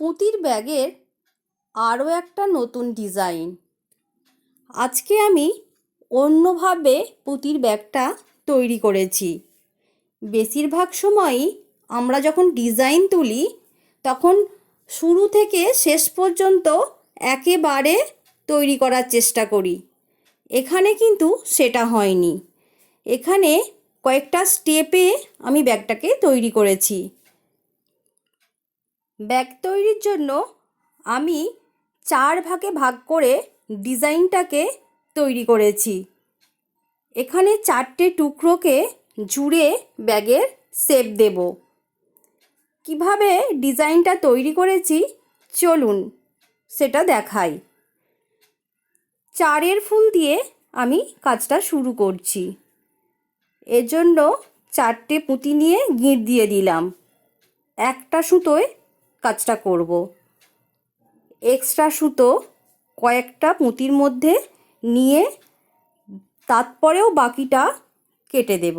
পুঁতির ব্যাগের আরও একটা নতুন ডিজাইন। আজকে আমি অন্যভাবে পুঁতির ব্যাগটা তৈরি করেছি। বেশিরভাগ সময়ই আমরা যখন ডিজাইন তুলি, তখন শুরু থেকে শেষ পর্যন্ত একেবারে তৈরি করার চেষ্টা করি। এখানে কিন্তু সেটা হয়নি। এখানে কয়েকটা স্টেপে আমি ব্যাগটাকে তৈরি করেছি। ব্যাগ তৈরির জন্য আমি চার ভাগে ভাগ করে ডিজাইনটাকে তৈরি করেছি। এখানে চারটে টুকরোকে জুড়ে ব্যাগের শেপ দেব। কীভাবে ডিজাইনটা তৈরি করেছি চলুন সেটা দেখাই। চারের ফুল দিয়ে আমি কাজটা শুরু করছি। এজন্য চারটে পুঁতি নিয়ে গিঁট দিয়ে দিলাম। একটা সুতোয় কাজটা করব। এক্সট্রা সুতো কয়েকটা পুঁতির মধ্যে নিয়ে তারপরেও বাকিটা কেটে দেব।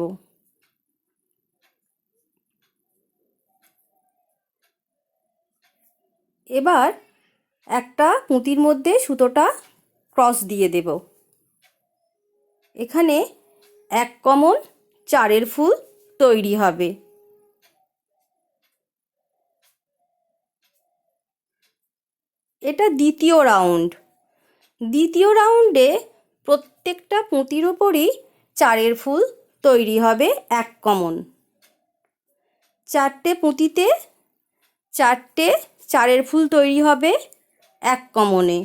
এবার একটা পুঁতির মধ্যে সুতোটা ক্রস দিয়ে দেব। এখানে এক কমন চারের ফুল তৈরি হবে। এটা দ্বিতীয় রাউন্ড। দ্বিতীয় রাউন্ডে প্রত্যেকটা পুঁতির ওপরই চারের ফুল তৈরি হবে এক কমন। চারটে পুঁতিতে চারটে চারের ফুল তৈরি হবে এক কমনে।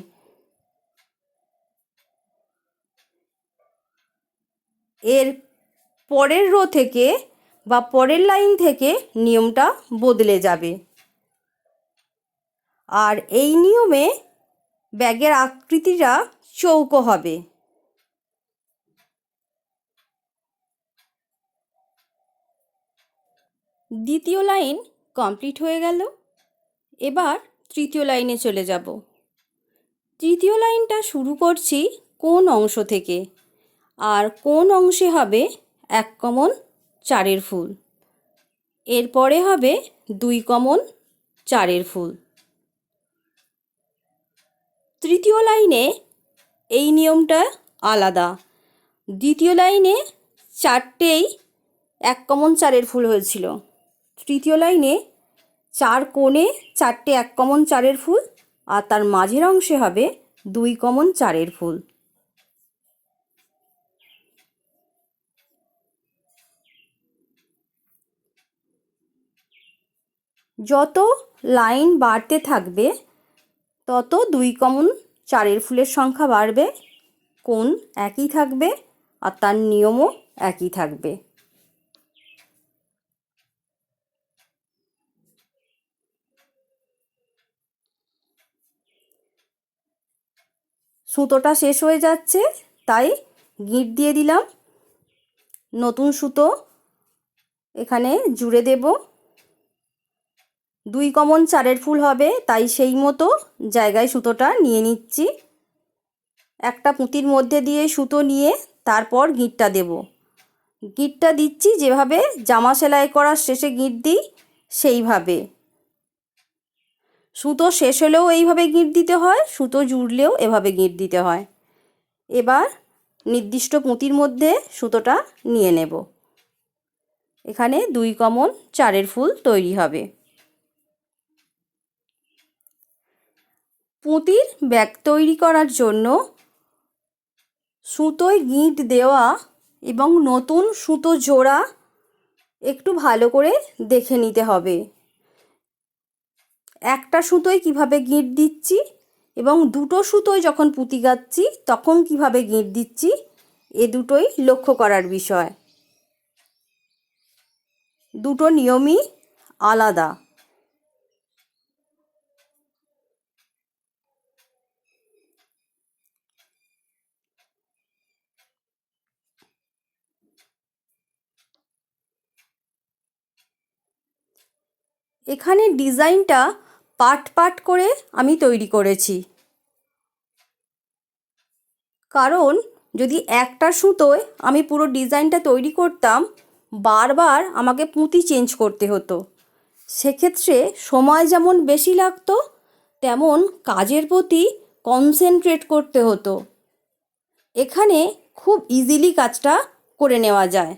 এর পরের রো থেকে বা পরের লাইন থেকে নিয়মটা বদলে যাবে। আর এই নিয়মে ব্যাগের আকৃতিটা চৌকো হবে। দ্বিতীয় লাইন কমপ্লিট হয়ে গেল। এবার তৃতীয় লাইনে চলে যাব। তৃতীয় লাইনটা শুরু করছি কোন অংশ থেকে? আর কোন অংশে হবে এক কমন চারের ফুল? এরপরে হবে দুই কমন চারের ফুল। তৃতীয় লাইনে এই নিয়মটা আলাদা। দ্বিতীয় লাইনে চারটেই এক কমন চারের ফুল হয়েছিল। তৃতীয় লাইনে চার কোণে চারটে এক কমন চারের ফুল আর তার মাঝের অংশে হবে দুই কমন চারের ফুল যত লাইন বাড়তে থাকবে তত দুই কমন চারের ফুলের সংখ্যা বাড়বে। কোণ একই থাকবে আর তার নিয়মও একই থাকবে। সুতোটা শেষ হয়ে যাচ্ছে, তাই গিঁট দিয়ে দিলাম। নতুন সুতো এখানে জুড়ে দেব। দুই কমন চারের ফুল হবে, তাই সেই মতো জায়গায় সুতোটা নিয়ে নিচ্ছি। একটা পুঁতির মধ্যে দিয়ে সুতো নিয়ে তারপর গিঁটটা দেব। গিঁটটা দিচ্ছি, যেভাবে জামা সেলাই করার শেষে গিঁট দিই, সেইভাবে। সুতো শেষ হলেও এইভাবে গিঁট দিতে হয়, সুতো জুড়লেও এভাবে গিঁট দিতে হয়। এবার নির্দিষ্ট পুঁতির মধ্যে সুতোটা নিয়ে নেব। এখানে দুই কমন চারের ফুল তৈরি হবে। পুঁতির ব্যাগ তৈরি করার জন্য সুতোয় গিঁট দেওয়া এবং নতুন সুতো জোড়া একটু ভালো করে দেখে নিতে হবে। একটা সুতোয় কীভাবে গিঁট দিচ্ছি এবং দুটো সুতোয় যখন পুঁতি গাচ্ছি তখন কীভাবে গিঁট দিচ্ছি এ দুটোই লক্ষ্য করার বিষয়। দুটো নিয়মই আলাদা। এখানে ডিজাইনটা পাট পাট করে আমি তৈরি করেছি। কারণ যদি একটা সুতোয় আমি পুরো ডিজাইনটা তৈরি করতাম, বারবার আমাকে পুঁতি চেঞ্জ করতে হতো। সেক্ষেত্রে সময় যেমন বেশি লাগতো, তেমন কাজের প্রতি কনসেন্ট্রেট করতে হতো। এখানে খুব ইজিলি কাজটা করে নেওয়া যায়।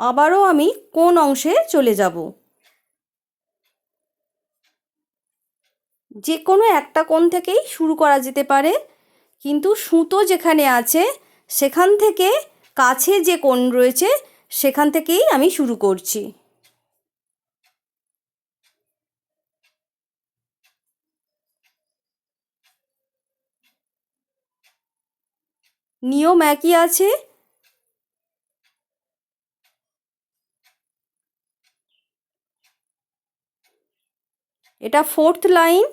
আবারও আমি কোন অংশে চলে যাব? যে কোনো একটা কোণ থেকেই শুরু করা যেতে পারে, কিন্তু সুতো যেখানে আছে, সেখান থেকে কাছে যে কোণ রয়েছে, সেখান থেকেই আমি শুরু করছি। নিয়ম একই আছে এটা ফোর্থ লাইন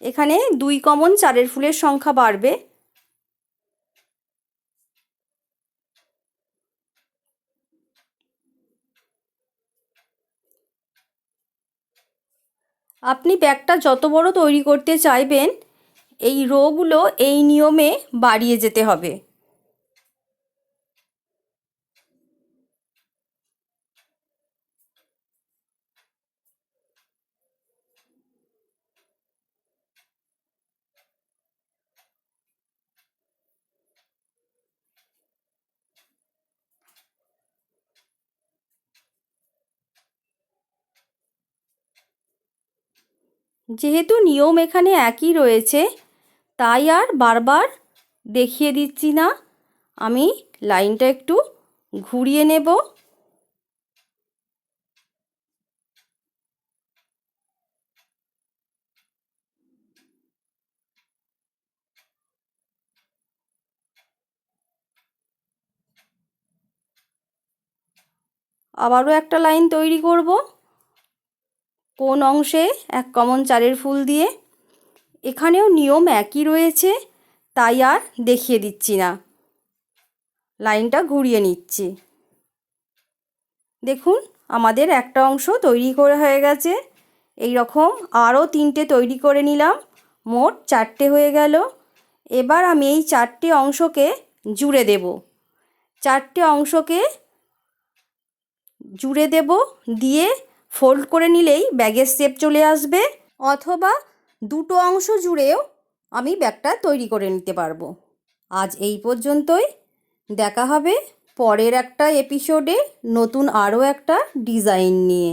এখানে দুই কমন চারের ফুলের সংখ্যা বাড়বে। আপনি ব্যাগটা যত বড় তৈরি করতে চাইবেন, এই রোগুলো এই নিয়মে বাড়িয়ে যেতে হবে। যেহেতু নিয়ম এখানে একই রয়েছে, তাই আর বারবার দেখিয়ে দিচ্ছি না। আমি লাইনটা একটু ঘুরিয়ে নেব। আবারও একটা লাইন তৈরি করব। কোন অংশে এক কমন চারের ফুল দিয়ে? এখানেও নিয়ম একই রয়েছে, তাই আর দেখিয়ে দিচ্ছি না। লাইনটা ঘুরিয়ে নিচ্ছি। দেখুন, আমাদের একটা অংশ তৈরি করে, হয়ে গেছে। এই রকম আরও তিনটে তৈরি করে নিলাম। মোট চারটে হয়ে গেল। এবার আমি এই চারটে অংশকে জুড়ে দেব। চারটে অংশকে জুড়ে দেব, দিয়ে ফোল্ড করে নিলেই ব্যাগের শেপ চলে আসবে, অথবা দুটো অংশ জুড়েও আমি ব্যাগটা তৈরি করে নিতে পারব। আজ এই পর্যন্তই। দেখা হবে পরের একটা এপিসোডে নতুন আরও একটা ডিজাইন নিয়ে।